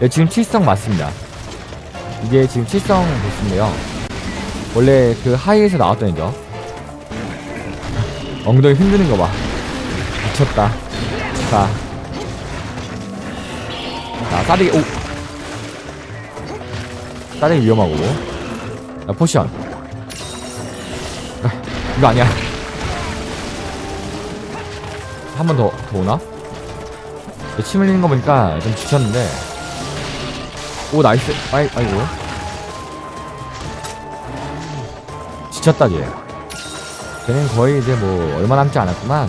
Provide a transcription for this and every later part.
네, 지금 7성 맞습니다. 이게 지금 7성 보스인데요. 원래 그 하이에서 나왔던 애죠. 엉덩이 흔드는 거 봐. 미쳤다. 자. 자, 싸대기, 오! 싸대기 위험하고. 자, 포션. 아, 이거 아니야. 한 번 더, 더 오나? 침 흘리는 거 보니까 좀 지쳤는데. 오, 나이스. 아이, 아이고. 지쳤다, 쟤. 쟤는 거의 이제 뭐, 얼마 남지 않았구만.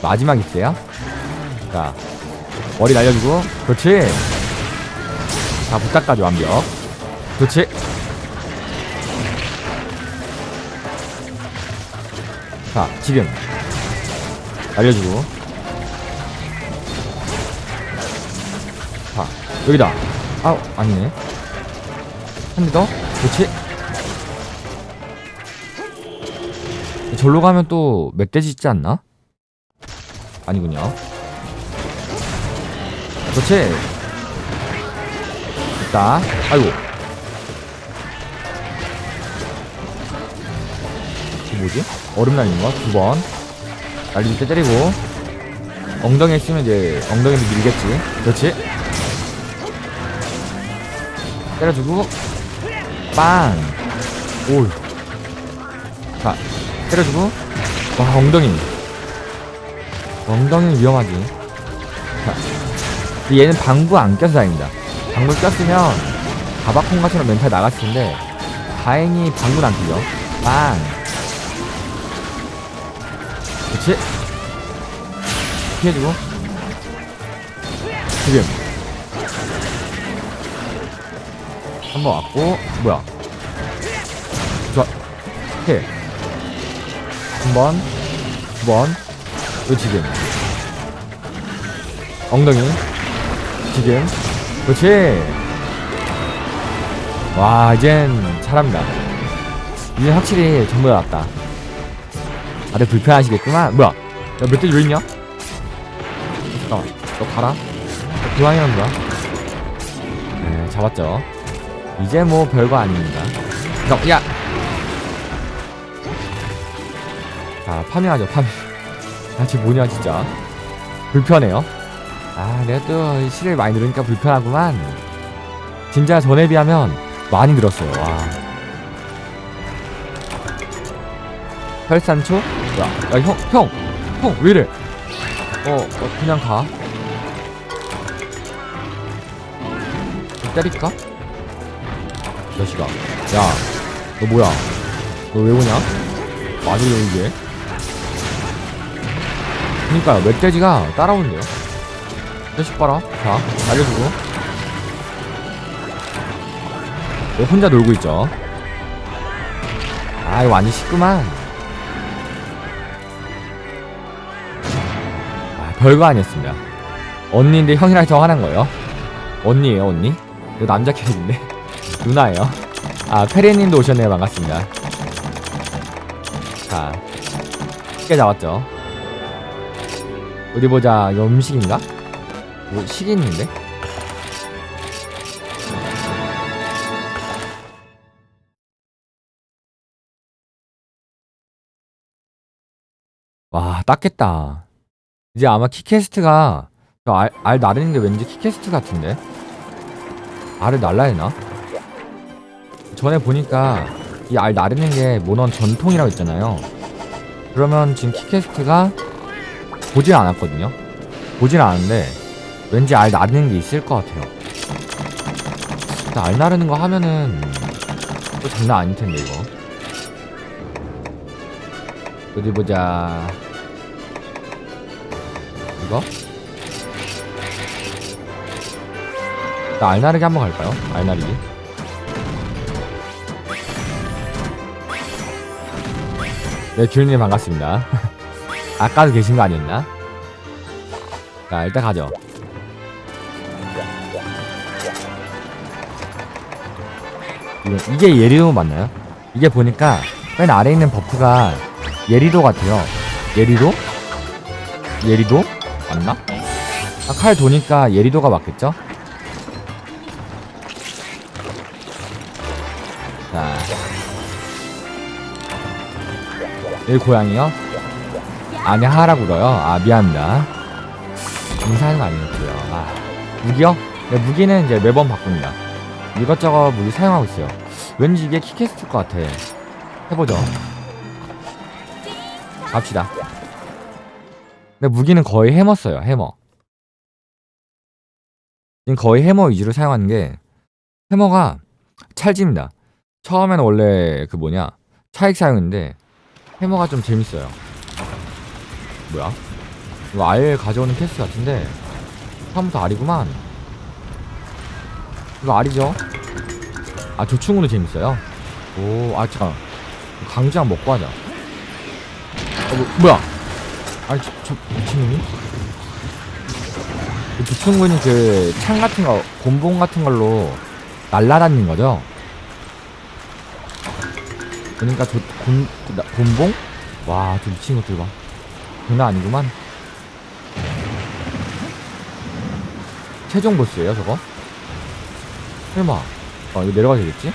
마지막 있어요? 자, 머리 날려주고, 그렇지. 자, 부탁까지 완벽. 그렇지. 자, 지금. 날려주고. 자, 여기다. 아우, 아니네. 한 대 더. 그렇지. 절로 가면 또 멧돼지 있지 않나? 아니군요. 그렇지. 됐다. 아이고. 뭐지? 얼음 날리는 거? 두 번. 날릴 때 때리고. 엉덩이에 있으면 이제 엉덩이도 밀겠지. 그렇지. 때려주고. 빵. 오. 자, 때려주고. 와, 엉덩이. 엉덩이는 위험하지. 자, 얘는 방구 안 껴서 다행이다. 방구 꼈으면 가바콩 같은 멘탈 나갔을 텐데 다행히 방구는 안 끼죠. 빵. 그치? 피해주고 지금 한 번 왔고 뭐야? 좋아. 해 한번 두번. 요 지금 엉덩이. 지금 그렇지 와 이젠 잘합니다. 이젠 확실히 전부 다 낫다. 다들 불편하시겠구만. 뭐야? 야 멧돼지 왜 있냐? 잠깐만. 너 가라. 너 기왕이란 거야? 네 잡았죠 이제 뭐 별거 아닙니다 잠깐 야 자, 파밍하죠, 파밍. 아, 쟤 뭐냐, 진짜. 불편해요. 아, 내가 또 실을 많이 늘으니까 불편하구만. 진짜 전에 비하면 많이 늘었어요, 와. 혈산초? 야, 야, 형, 형! 형, 왜 이래? 어, 어 그냥 가. 때릴까? 자식아. 야, 너 뭐야? 너 왜 오냐? 맞으려, 이게? 그니까요 멧돼지가 따라오는데요? 자식 봐라. 자 날려주고. 네, 혼자 놀고 있죠? 아 이거 완전 쉽구만. 아, 별거 아니었습니다. 언니인데 형이랑 저 화난 거예요? 언니예요 언니? 이거 남자 캐릭인데 누나예요. 아 페리님도 오셨네요. 반갑습니다. 자 쉽게 잡았죠. 어디 보자. 이거 음식인가? 뭐 식이 있는데? 와 땄겠다. 이제 아마 키캐스트가 저 알, 알 나르는 게 왠지 키캐스트 같은데? 알을 날라야 되나? 전에 보니까 이 알 나르는 게 모넌 전통이라고 했잖아요 그러면 지금 키캐스트가 보진 않았거든요. 보진 않았는데 왠지 알 나르는 게 있을 것 같아요. 근데 알 나르는 거 하면은 또 장난 아닐 텐데 이거. 어디 보자. 이거? 나 알나르기 한번 갈까요? 알나르기. 네, 귤님 반갑습니다. 아까도 계신 거 아니었나? 자, 일단 가죠. 이게 예리도 맞나요? 이게 보니까 맨 아래에 있는 버프가 예리도 같아요. 예리도? 예리도? 맞나? 아, 칼 도니까 예리도가 맞겠죠? 여기 고양이요? 아니 하라고 그래요. 아 미안합니다. 인사하는 거 아니었고요. 아 무기요? 네, 무기는 이제 매번 바꿉니다. 이것저것 무기 사용하고 있어요. 왠지 이게 키캐스트일 것 같아. 해보죠. 갑시다. 근데 무기는 거의 해머 써요. 해머. 지금 거의 해머 위주로 사용하는 게 해머가 찰집니다. 처음에는 원래 그 뭐냐 차익 사용인데 해머가 좀 재밌어요. 뭐야? 이거 알 가져오는 캐스 같은데 처음부터 알이구만. 이거 알이죠? 아 조충으로 재밌어요. 오, 아 잠깐. 강장 먹고 하자. 어, 뭐, 뭐야? 아니 저, 저 미친놈이? 그 조충군이 그 창 같은 거, 곤봉 같은 걸로 날라다니는 거죠? 그러니까 저 곤, 나- 곤봉? 와, 저 미친 것들 봐. 장난 아니구만. 최종 보스예요, 저거? 설마. 어, 이거 내려가야 되겠지?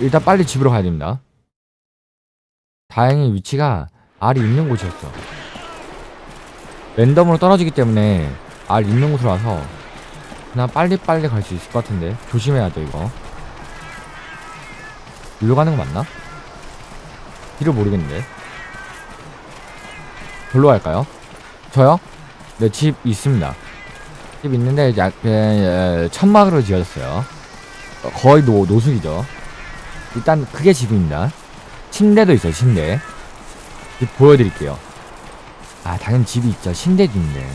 일단 빨리 집으로 가야 됩니다. 다행히 위치가 알이 있는 곳이었어. 랜덤으로 떨어지기 때문에 알 있는 곳으로 와서 그냥 빨리빨리 갈 수 있을 것 같은데 조심해야 돼 이거 일로 가는 거 맞나? 길을 모르겠는데. 돌로 갈까요? 저요? 네 집 있습니다. 집 있는데 약 에, 천막으로 지어졌어요. 어, 거의 노, 노숙이죠. 일단 그게 집입니다. 침대도 있어요 침대. 집 보여드릴게요. 아 당연히 집이 있죠. 침대도 있는데.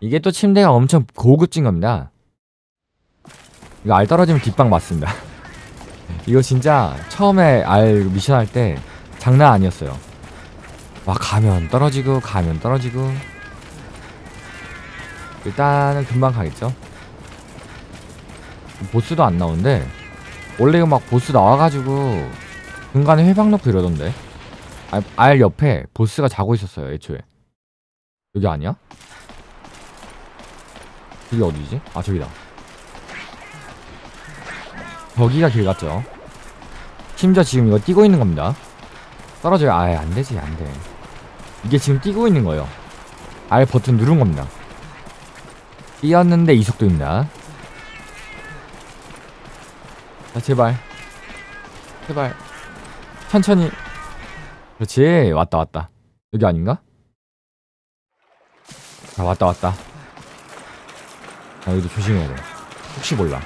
이게 또 침대가 엄청 고급진 겁니다. 이거 알 떨어지면 뒷방 맞습니다 이거 진짜 처음에 알 미션 할 때 장난 아니었어요. 와 가면 떨어지고 가면 떨어지고. 일단은 금방 가겠죠? 보스도 안 나오는데 원래 막 보스 나와가지고 중간에 회방 넣고 이러던데. 아, 알 옆에 보스가 자고 있었어요 애초에. 여기 아니야? 여기 어디지? 아 저기다 저기가 길 같죠. 심지어 지금 이거 뛰고 있는 겁니다. 떨어져요. 아예 안되지 안돼. 이게 지금 뛰고 있는 거예요. 아예 버튼 누른 겁니다. 뛰었는데 이 속도입니다. 자 제발. 제발. 천천히. 그렇지. 왔다 왔다. 여기 아닌가? 아 왔다 왔다. 아 여기도 조심해야 돼. 혹시 몰라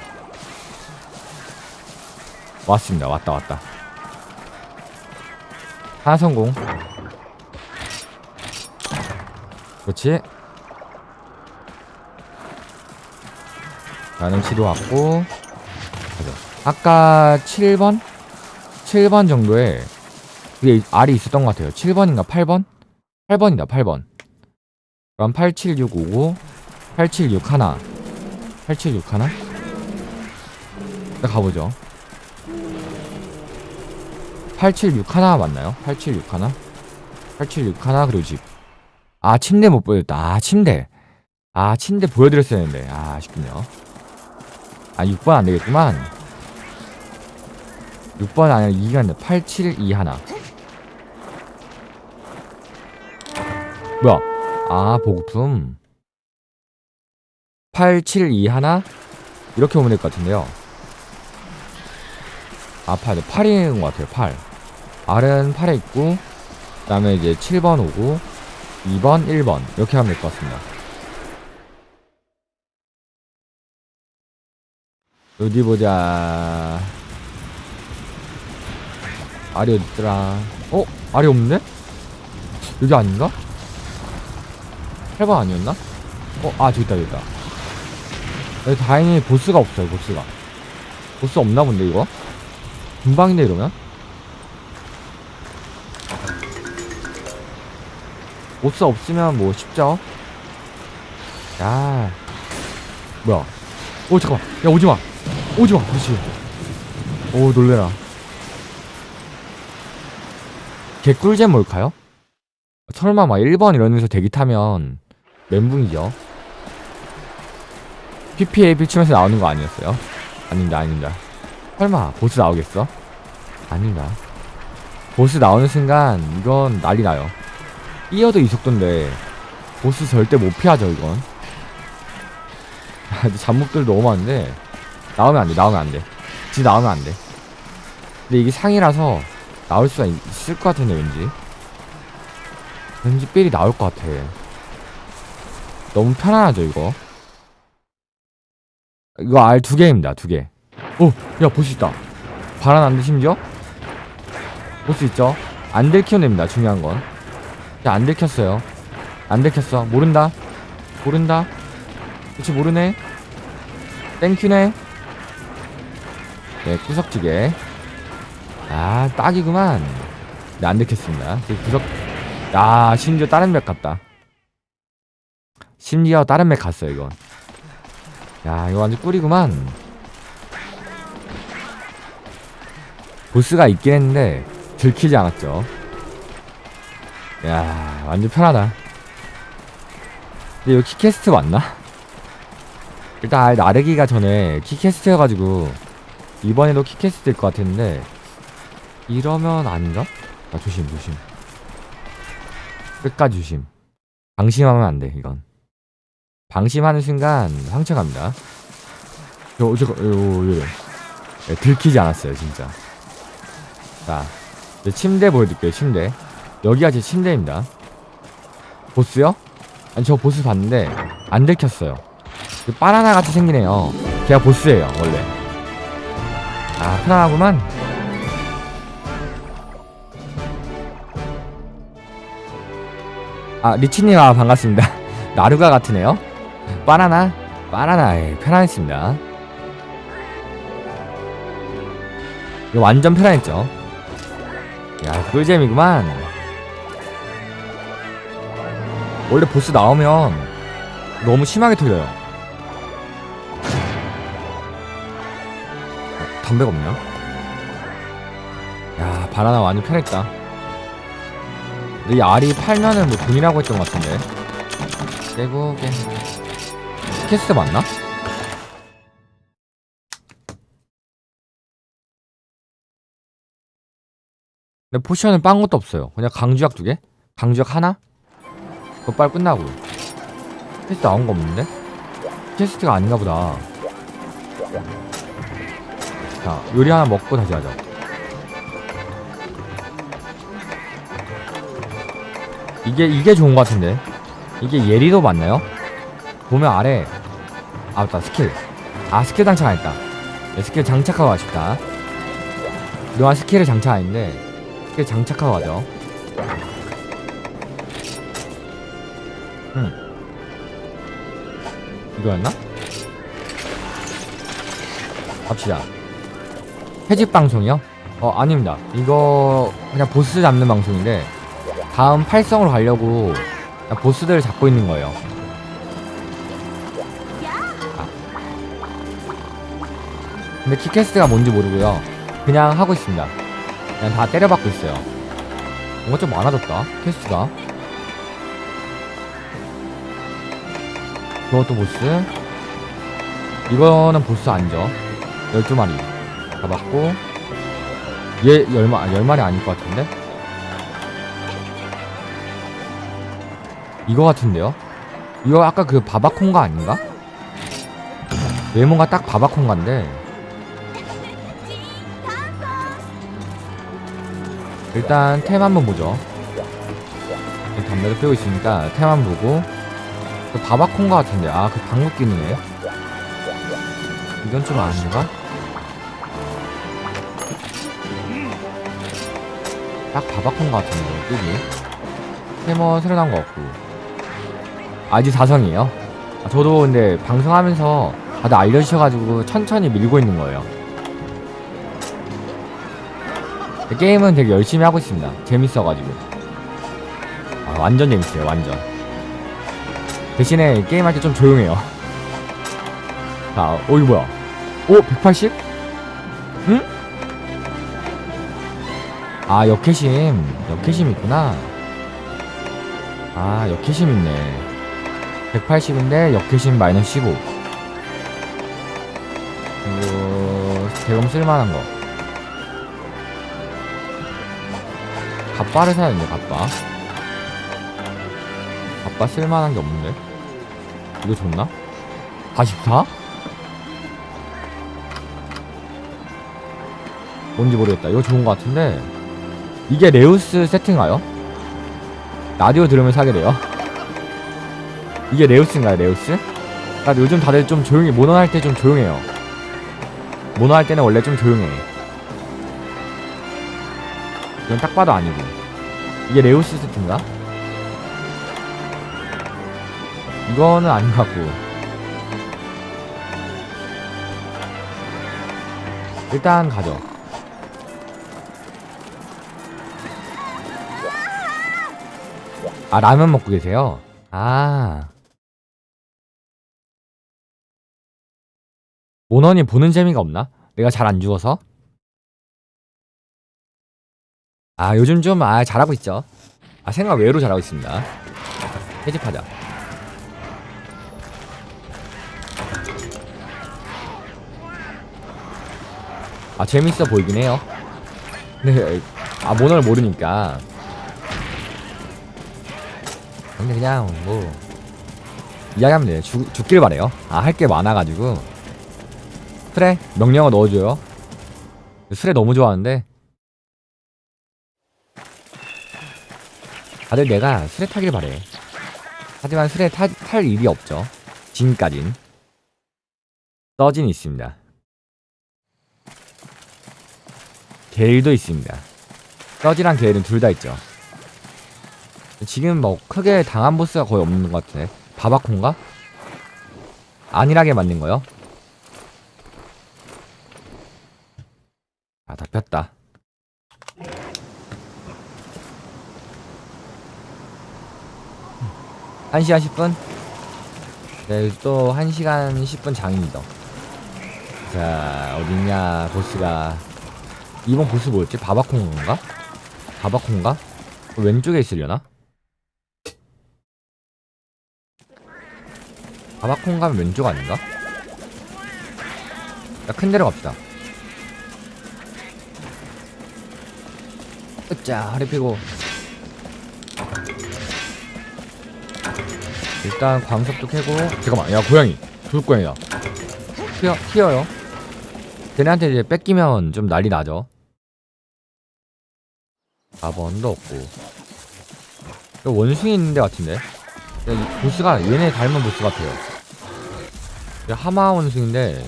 왔습니다. 왔다 왔다. 하나 성공. 그렇지. 나는 치도 왔고. 아까 7번? 7번 정도에 그게 알이 있었던 것 같아요. 7번인가 8번? 8번이다 8번. 그럼 87659 876 하나. 876 하나? 일단 가보죠 876 하나 맞나요? 876 하나? 876 하나 그리고 집 아 침대 못 보여줬다. 아 침대. 아 침대 보여드렸어야 했는데. 아 아쉽군요. 아 6번 안 되겠구만. 6번 아니라 2가 아니라 872 하나. 뭐야? 아 보급품. 872 하나? 이렇게 오면 될 것 같은데요 아 8, 8인 것 같아요 8 R은 8에 있고 그 다음에 이제 7번 오고 2번 1번 이렇게 하면 될 것 같습니다 어디 보자 알이 어딨더라 어? 알이 없는데? 여기 아닌가? 8번 아니었나? 어? 아 저기 있다 저기 있다 여기 다행히 보스가 없어요 보스가 보스 없나 본데 이거? 금방인데 이러면? 보스 없으면 뭐 쉽죠? 야 뭐야 오 잠깐만 야 오지마 오지마 그렇지 오 놀래라 개꿀잼 뭘까요? 설마 막 1번 이런 데서 대기 타면 멘붕이죠 PPA 빌치면서 나오는 거 아니었어요? 아닙니다, 아닙니다. 설마 보스 나오겠어? 아닙니다. 보스 나오는 순간 이건 난리 나요. 뛰어도 이 속도인데 보스 절대 못 피하죠 이건. 아, 잡목들 너무 많은데 나오면 안 돼, 나오면 안 돼. 진짜 나오면 안 돼. 근데 이게 상이라서 나올 수가 있- 있을 것 같은데 왠지. 왠지 삘이 나올 것 같아. 너무 편안하죠 이거. 이거 알 두 개입니다 두 개. 오, 야 보스 있다. 바람 안 드심죠? 보스 있죠? 안 들키면 됩니다 중요한 건. 야, 안 들켰어요. 안 들켰어. 모른다. 모른다. 그치 모르네. 땡큐네. 네, 구석지게. 아, 딱이구만. 네, 안 들켰습니다. 그 구석. 야, 심지어 다른 맵 같다. 심지어 다른 맵 갔어요, 이건. 야, 이거 완전 꿀이구만. 보스가 있긴 했는데, 들키지 않았죠. 야, 완전 편하다. 근데 이거 키캐스트 맞나? 일단 알 나르기가 전에 키캐스트여가지고 이번에도 키캐스트일 것 같았는데 이러면 아닌가? 아 조심 조심 끝까지 조심 방심하면 안 돼 이건 방심하는 순간 상처 갑니다 요, 저, 요, 요, 요. 네, 들키지 않았어요 진짜 자 이제 침대 보여드릴게요 침대. 여기가 제 침대입니다. 보스요? 아니 저 보스 봤는데 안 들켰어요. 그 바나나 같이 생기네요. 걔가 보스예요 원래. 아 편안하구만. 아 리치님 아 반갑습니다. 나루가 같으네요. 바나나? 바나나 에 편안했습니다. 이거 완전 편안했죠 야 꿀잼이구만. 원래 보스 나오면 너무 심하게 털려요. 어, 담배가 없냐? 야 바나나 완전 편했다. 이 알이 팔면은 뭐 돈이라고 했던 것 같은데. 깨고게 캐스트 맞나? 근데 포션은 빵 것도 없어요. 그냥 강주약 두 개? 강주약 하나? 그거 빨리 끝나고. 캐스트 나온 거 없는데? 캐스트가 아닌가 보다. 자 요리 하나 먹고 다시 하자. 이게 이게 좋은 것 같은데? 이게 예리도 맞나요? 보면 아래. 아 맞다. 스킬. 아 스킬 장착 안 했다. 네, 스킬 장착하고 아쉽다. 그동안 스킬을 장착 안 했는데 스킬 장착하고 가죠 음. 이거였나? 갑시다. 해집 방송이요? 어 아닙니다. 이거 그냥 보스 잡는 방송인데 다음 팔성으로 가려고 보스들을 잡고 있는 거예요. 아. 근데 키캐스트가 뭔지 모르고요. 그냥 하고 있습니다 그냥 다 때려박고 있어요. 뭔가 좀 많아졌다 퀘스트가. 그것도 보스. 이거는 보스 아니죠. 12마리. 잡았고. 얘 10마, 아, 10마리 아닐 것 같은데? 이거 같은데요? 이거 아까 그 바바콩가 아닌가? 외모가 딱 바바콩가인데 일단 템 한번 보죠. 담배를 피우고 있으니까 템 한번 보고. 그 바바콩가 같은데. 아 그 방귀 끼는네 이건 좀 아닌가? 딱 바바콩가 같은데 여기. 해머 새로 나온 거 없고. 아직 4성이에요? 아, 저도 근데 방송하면서 다들 알려주셔가지고 천천히 밀고 있는 거예요 게임은 되게 열심히 하고 있습니다. 재밌어가지고. 아, 완전 재밌어요 완전. 대신에 게임할 때 좀 조용해요. 자, 어 이거 뭐야? 오 180? 응? 아 역캐심. 역캐심 있구나. 아 역캐심 있네. 180인데 역캐심 마이너스 15 그리고 대검 쓸만한 거. 갑바를 사야 되는데, 갑바. 갑바 쓸만한 게 없는데. 이거 좋나? 44? 뭔지 모르겠다. 이거 좋은 것 같은데. 이게 레우스 세트인가요? 라디오 들으면서 하게 돼요. 이게 레우스인가요, 레우스? 나 요즘 다들 좀 조용히, 모노 할 때 좀 조용해요. 모노 할 때는 원래 좀 조용해. 이건 딱 봐도 아니고. 이게 레우스 세트인가? 이거는 아닌 것 같고. 일단 가죠. 아, 라면 먹고 계세요? 아. 모넌이 보는 재미가 없나? 내가 잘 안 죽어서? 아, 요즘 좀, 아, 잘하고 있죠. 아, 생각 외로 잘하고 있습니다. 해집하자. 아, 재밌어 보이긴 해요. 네, 아, 모넌을 모르니까. 근데 그냥 뭐 이야기하면 돼요. 죽, 죽길 바래요. 아 할 게 많아가지고 스레 명령어 넣어줘요. 스레 너무 좋아하는데 다들 내가 스레 타길 바래. 하지만 스레 타, 탈 일이 없죠. 지금까진 써진 있습니다. 게일도 있습니다. 써지랑 게일은 둘 다 있죠. 지금 뭐 크게 당한 보스가 거의 없는 것 같은데 바바콘가? 안일하게 만든 거요? 1시간 10분? 네, 또 1시간 10분 장입니다. 자, 어딨냐, 보스가. 이번 보스 뭐였지? 바바콘인가? 바바콘가? 왼쪽에 있으려나? 바바콘 가면 왼쪽 아닌가? 큰 데로 갑시다. 으짜, 허리 피고. 일단 광석도 캐고. 잠깐만, 야, 고양이. 돌고양이다. 튀어, 튀어요. 걔네한테 이제 뺏기면 좀 난리 나죠. 4번도 없고. 원숭이 있는 데 같은데? 야, 이 보스가 얘네 닮은 보스 같아요. 야, 하마 원숭인데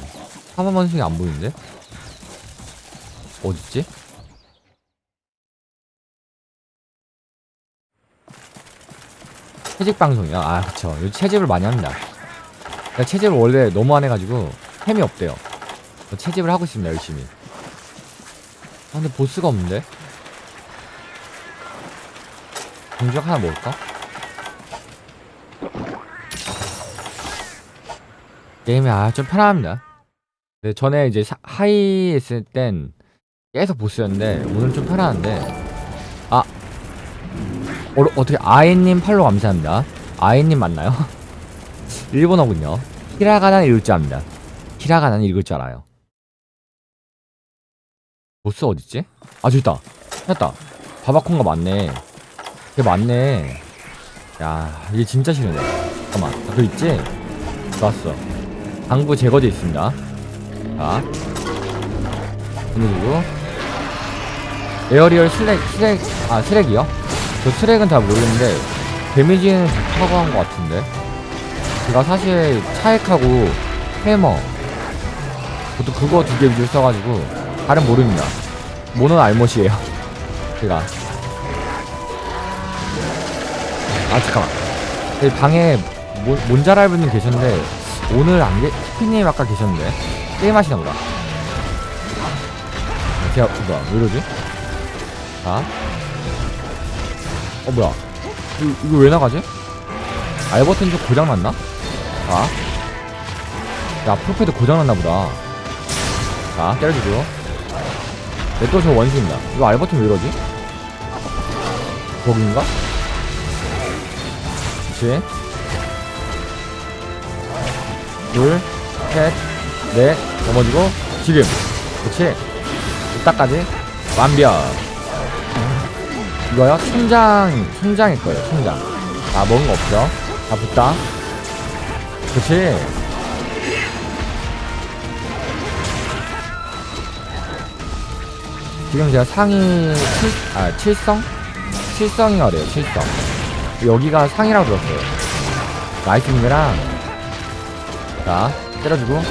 하마 원숭이 안 보이는데? 어딨지? 채집 방송이야. 아, 그쵸. 요 채집을 많이 합니다. 야, 채집을 원래 너무 안 해가지고 템이 없대요. 저 채집을 하고 있습니다, 열심히. 아, 근데 보스가 없는데? 공작 하나 먹을까? 게임이 아 좀 편합니다. 네, 전에 이제 사- 하이 했을 땐 계속 보스였는데 오늘 좀 편한데 아 어, 어떻게 아이님 팔로 감사합니다. 아이님 맞나요? 일본어군요. 히라가나는 읽을 줄 압니다. 히라가나는 읽을 줄 알아요. 보스 어딨지? 아 저기 있다. 찾았다. 바바콘가 맞네. 걔 맞네. 야 이게 진짜 싫은데. 잠깐만. 아, 그 있지? 좋았어. 당구 제거돼 있습니다. 자. 보내주고. 에어리얼 슬랙, 슬랙, 아, 슬랙이요? 저 슬랙은 잘 모르겠는데, 데미지는 좋다고 한것 같은데. 제가 사실 차액하고 해머, 보통 그거 두 개 위주로 써가지고, 다른 모릅니다. 모노는 알못이에요. 제가. 아, 잠깐만. 방에 몬, 몬자랄분님 계셨는데, 오늘 안 계, 스피님 아까 계셨는데, 게임하시나 보다. 제가, 뭐야, 왜 이러지? 자. 어, 뭐야. 이거, 이거 왜 나가지? 알버튼 좀 고장났나? 자. 야, 프로페드 고장났나 보다. 자, 때려주고요. 네, 또저 원수입니다. 이거 알버튼 왜 이러지? 거긴가? 그치? 둘, 셋, 넷, 넘어지고, 지금. 그렇지 이따까지 완벽 이거요? 천장 천장일 거예요 천장 아 먹은 거 없죠 자 붙다 그렇지 지금 제가 상위 7, 아, 7성? 7성이가 돼요 7성 여기가 상이라고 들었어요 나이스 님이랑 자 때려주고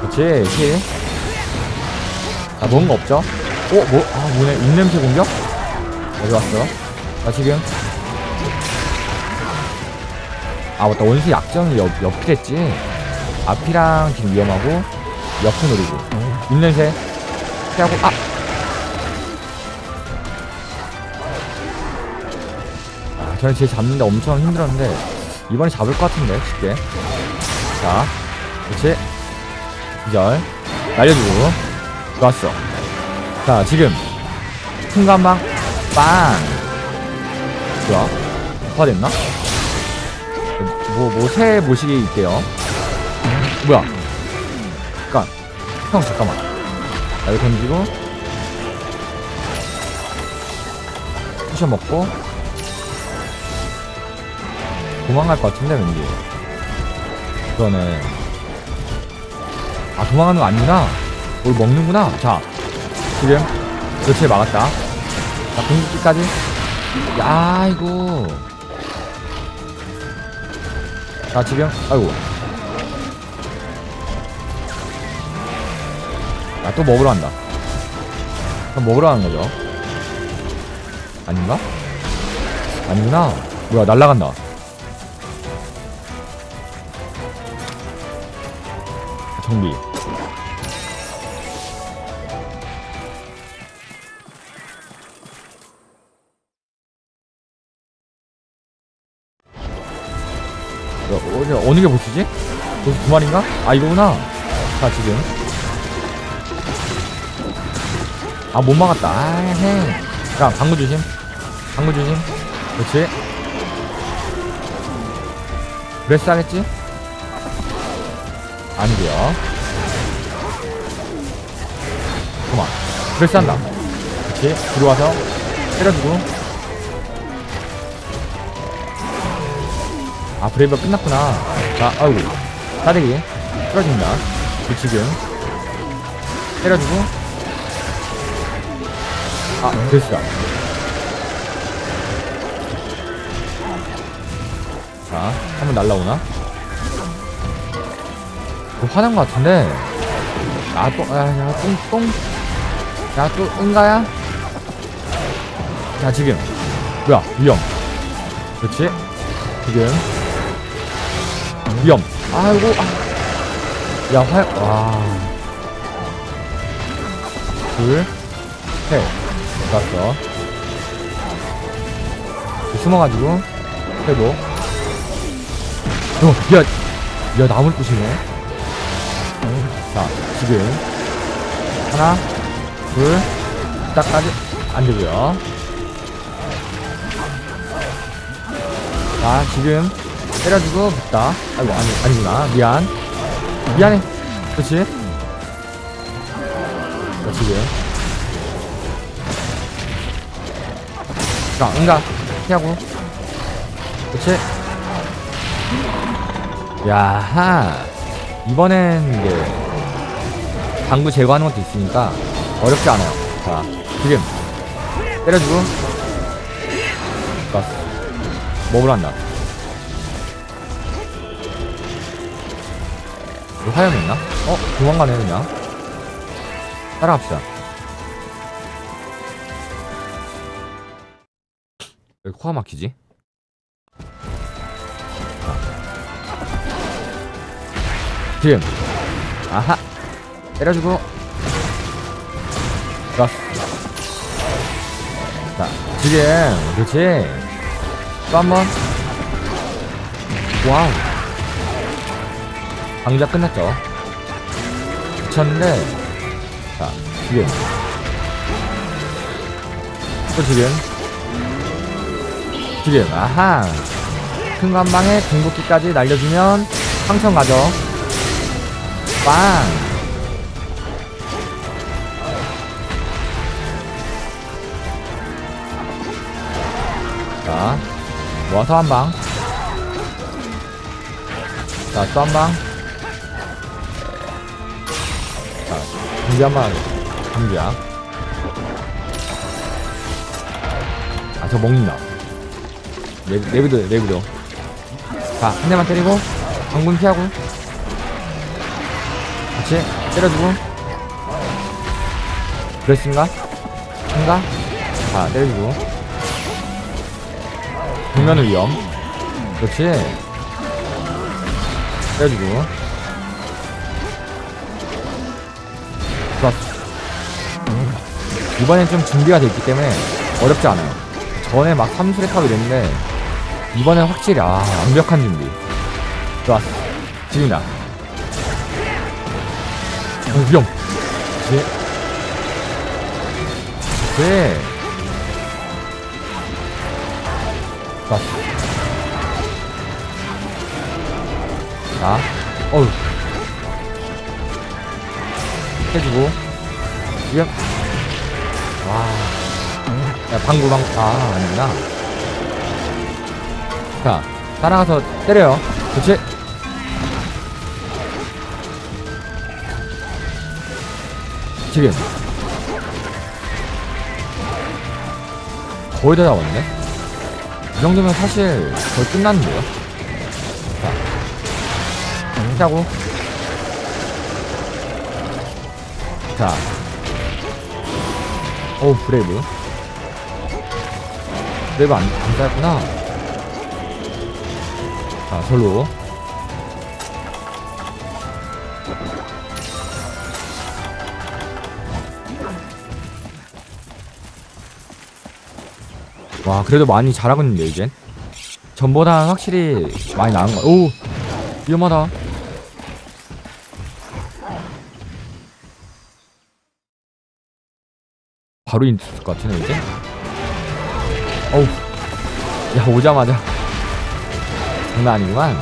그렇지 힐 자, 먹은 거 없죠? 어, 뭐, 아, 뭐네. 입냄새 공격? 어디 왔어? 자, 지금. 아, 맞다. 원수 약점이 옆, 옆이랬지. 앞이랑 지금 위험하고, 옆을 노리고. 입냄새. 피하고, 아! 아, 저는 쟤 잡는데 엄청 힘들었는데, 이번에 잡을 것 같은데, 쉽게. 자, 그렇지. 기절. 날려주고. 좋았어. 자, 지금. 순간방, 빵! 뭐야? 부화됐나? 뭐, 뭐, 새 모식이 있대요. 뭐야? 잠깐. 형, 잠깐만. 자, 이거 던지고. 부셔 먹고. 도망갈 것 같은데, 왠지. 그러네. 아, 도망가는 거 아니구나. 뭘 먹는구나. 자, 지금 그렇지 막았다. 자, 공격기까지. 야, 이거. 자, 지금 아이고. 야, 또 먹으러 간다. 그럼 먹으러 가는 거죠. 아닌가? 아니구나. 뭐야, 날라간다. 정비. 어, 어느 게 보스지? 보스 두 마리인가? 아 이거구나. 자 지금. 아 못 막았다. 아 해. 자 방구 조심. 방구 조심. 그렇지. 브레스 하겠지? 아니고요. 그만. 브레스 한다. 그렇지. 들어와서 때려주고. 아 브레이브가 끝났구나 자 아이고 따대기. 떨어진다. 그 지금. 때려주고. 아 됐어. 자 한 번 날라오나? 뭐 화난 것 같은데. 아또야똥 똥 야 또 응가야? 자 지금. 뭐야 위험. 그렇지? 지금 위험. 아이고, 아. 야, 화, 와. 둘, 셋. 갔어. 숨어가지고, 회복. 어, 야, 야, 나물 부시네. 자, 지금. 하나, 둘, 딱까지 안 되고요. 자, 지금. 때려주고 붙다. 아이고 아니 아니구나. 미안. 미안해. 그렇지? 자 지금 자 응가. 피하고. 그렇지? 야하. 이번엔 이제 방구 제거하는 것도 있으니까 어렵지 않아요. 자 지금. 때려주고. 좋았어. 먹으러 한다 화염 있나? 어? 도망가네 그냥. 따라갑시다. 왜 코가 막히지? 자. 지금 아하. 때려주고. 좋았어 자 지금 그렇지. 또 한번. 와우 방위가 끝났죠. 붙였는데 자 지금 또 지금 지금 아하 큰 관방에 궁극기까지 날려주면 상처 가죠. 빵 자, 모아서 한 방. 자, 또 한 방. 하겠습니다. 경기야. 아, 저 먹는다. 내, 내비도, 내비도. 자, 한 대만 때리고, 방금 피하고. 그렇지. 때려주고. 그랬인가? 인가? 자, 때려주고. 정면을 위험. 그렇지. 때려주고. 이번엔 좀 준비가 됐기 때문에 어렵지 않아요. 전에 막 삼수레 타고 이랬는데, 이번엔 확실히, 아, 완벽한 준비. 좋았어. 지금이다. 어, 위험. 그렇지. 그렇지. 좋았어. 자, 어우. 해주고. 위험. 와. 야, 방구, 방구. 아, 아니구나. 자, 따라가서 때려요. 그렇지. 지금. 거의 다 잡았네. 이 정도면 사실 거의 끝났는데요. 자, 피하고. 자, 오 브레이브. 브레이브 안, 안 짧구나. 자, 절로. 와, 그래도 많이 잘하고 있는데, 이젠. 전보다 확실히 많이 나은 거. 오! 위험하다. 바로 있을 것 같으네, 이제. 어우. 야, 오자마자. 장난 아니구만.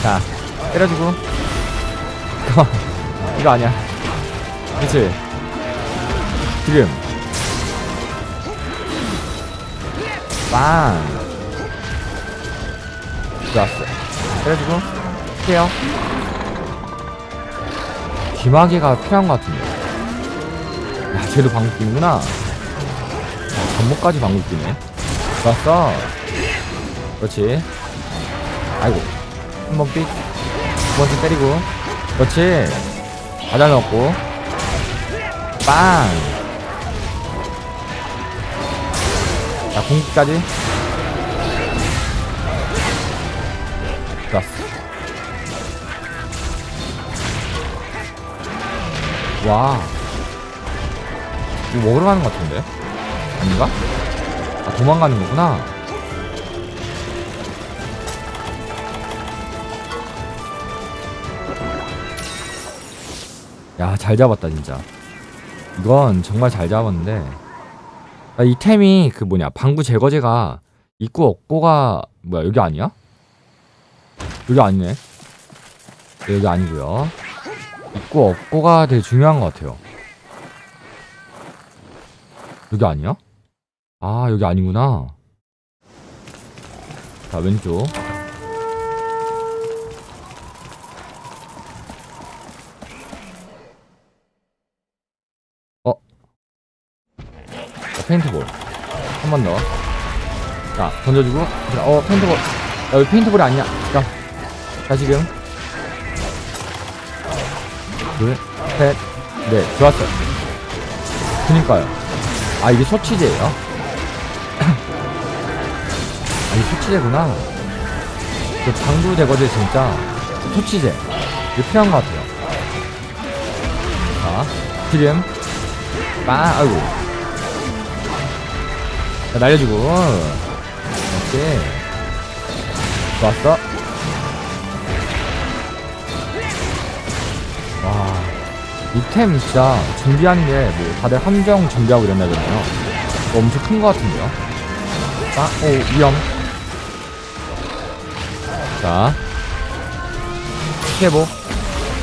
자, 때려주고. 이거 아니야. 그치? 지금. 빵. 좋았어. 때려주고. 피해요. 귀마개가 필요한 것 같은데. 야, 쟤도 방구 끼는구나. 야, 전목까지 방구 끼네. 좋았어. 그렇지. 아이고. 한 번 삑. 두 번째 때리고. 그렇지. 과자 넣었고. 빵. 자, 공기까지. 좋았어. 와. 이거 먹으러 가는 것 같은데? 아닌가? 아, 도망가는 거구나. 야, 잘 잡았다, 진짜. 이건 정말 잘 잡았는데. 아, 이 템이 그 뭐냐, 방구 제거제가 입구 업고가, 뭐야, 여기 아니야? 여기 아니네. 네, 여기 아니고요 입구 업고가 되게 중요한 것 같아요. 여기 아니야? 아, 여기 아니구나. 자, 왼쪽. 어? 자, 페인트볼. 한 번 더. 자, 던져주고. 자, 어, 페인트볼. 야, 여기 페인트볼이 아니야. 자, 자, 지금. 둘, 셋, 넷. 좋았어. 그니까요. 아 이게 소치제예요? 아 이게 소치제구나. 그 방구 제거제 진짜 소치제. 이게 필요한 것 같아요. 자 지금 빵 아이고. 자 날려주고. 오케이. 좋았어 이템 진짜 준비하는 게 뭐 다들 함정 준비하고 이런다잖아요. 그거 엄청 큰 것 같은데요. 자, 오 위험. 자, 피해보.